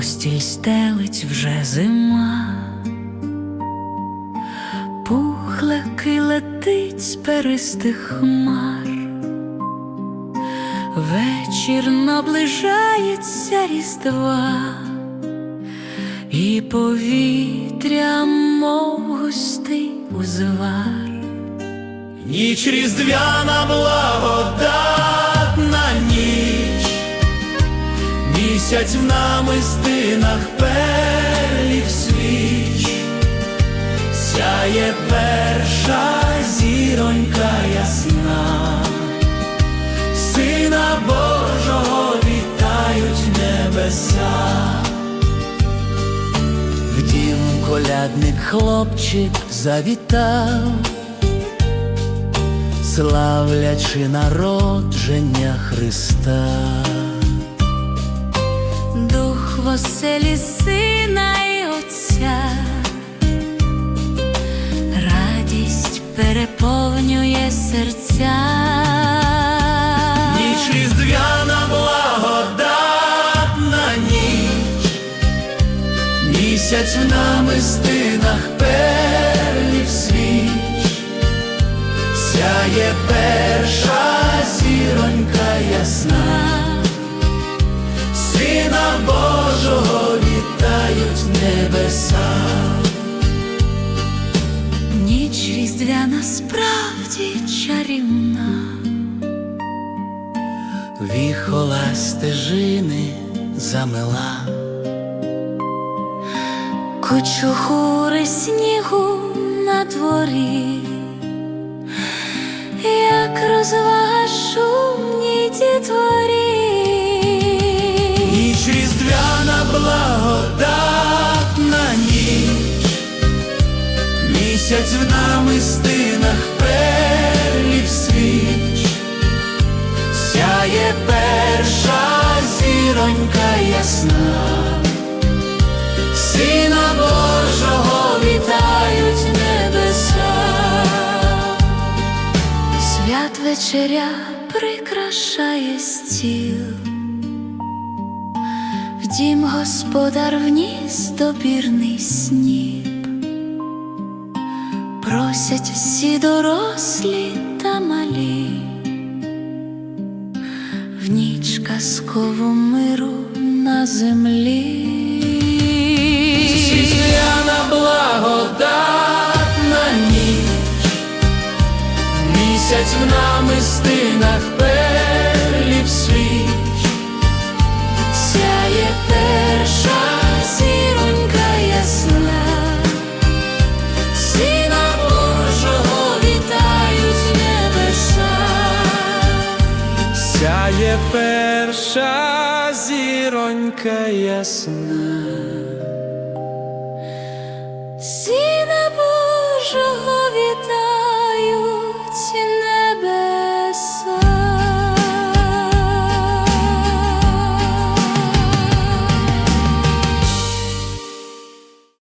постіль стелить вже зима, пухлеки летить з перистих хмар, вечір наближається різдва, і повітря, мов густий узвар. Ніч різдвяна благодатна місяць в намистинах пелів свіч, сяє перша зіронька ясна, Сина Божого вітають небеса. В дім колядник хлопчик завітав славлячи народження Христа. Дух в оселі сина і отця, радість переповнює серця. Ніч різдвяна благодатна ніч, місяць в намистинах перлів свіч, сяє перша небеса. Ніч різдвяна справді чарівна, Віхола стежини замила. кучухури снігу на дворі, як розвага шумні дітворі. Місяць в намистинах перлів свіч, сяє перша зіронька ясна, Сина Божого вітають небеса. Свят вечеря прикрашає стіл, в дім господар вніс добірний сніп, просять всі дорослі та малі, в ніч казкову миру на землі. Різдвяна благодатна ніч, місяць в намистинах сяє перша зіронька ясна.